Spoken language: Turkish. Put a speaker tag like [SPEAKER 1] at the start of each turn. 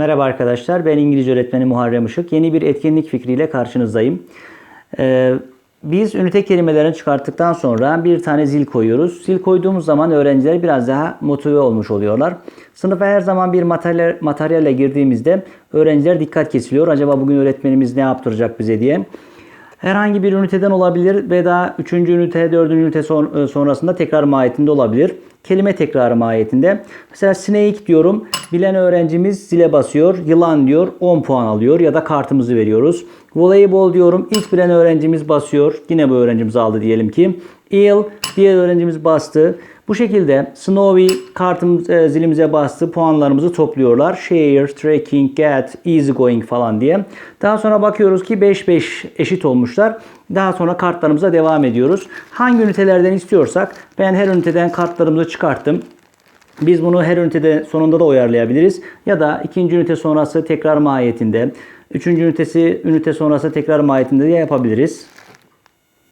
[SPEAKER 1] Merhaba arkadaşlar, ben İngilizce öğretmeni Muharrem Işık. Yeni bir etkinlik fikriyle karşınızdayım. Ee, biz ünite kelimelerini çıkarttıktan sonra bir tane zil koyuyoruz. Zil koyduğumuz zaman öğrenciler biraz daha motive olmuş oluyorlar. Sınıfa her zaman bir materyal, materyalle girdiğimizde öğrenciler dikkat kesiliyor. Acaba bugün öğretmenimiz ne yaptıracak bize diye. Herhangi bir üniteden olabilir ve daha 3. ünite, 4. ünite e, sonrasında tekrar mahiyetinde olabilir. Kelime tekrarı mahiyetinde. Mesela snake diyorum. Bilen öğrencimiz zile basıyor. Yılan diyor 10 puan alıyor ya da kartımızı veriyoruz. Voleybol diyorum. İlk bilen öğrencimiz basıyor. Yine bu öğrencimiz aldı diyelim ki. Eel diğer öğrencimiz bastı. Bu şekilde Snowy kartımız e, zilimize bastı. Puanlarımızı topluyorlar. Share, tracking, get, easy going falan diye. Daha sonra bakıyoruz ki 5-5 eşit olmuşlar. Daha sonra kartlarımıza devam ediyoruz. Hangi ünitelerden istiyorsak ben her üniteden kartlarımızı çıkarttım. Biz bunu her ünitede sonunda da uyarlayabiliriz. Ya da ikinci ünite sonrası tekrar mahiyetinde, üçüncü ünitesi ünite sonrası tekrar mahiyetinde de yapabiliriz.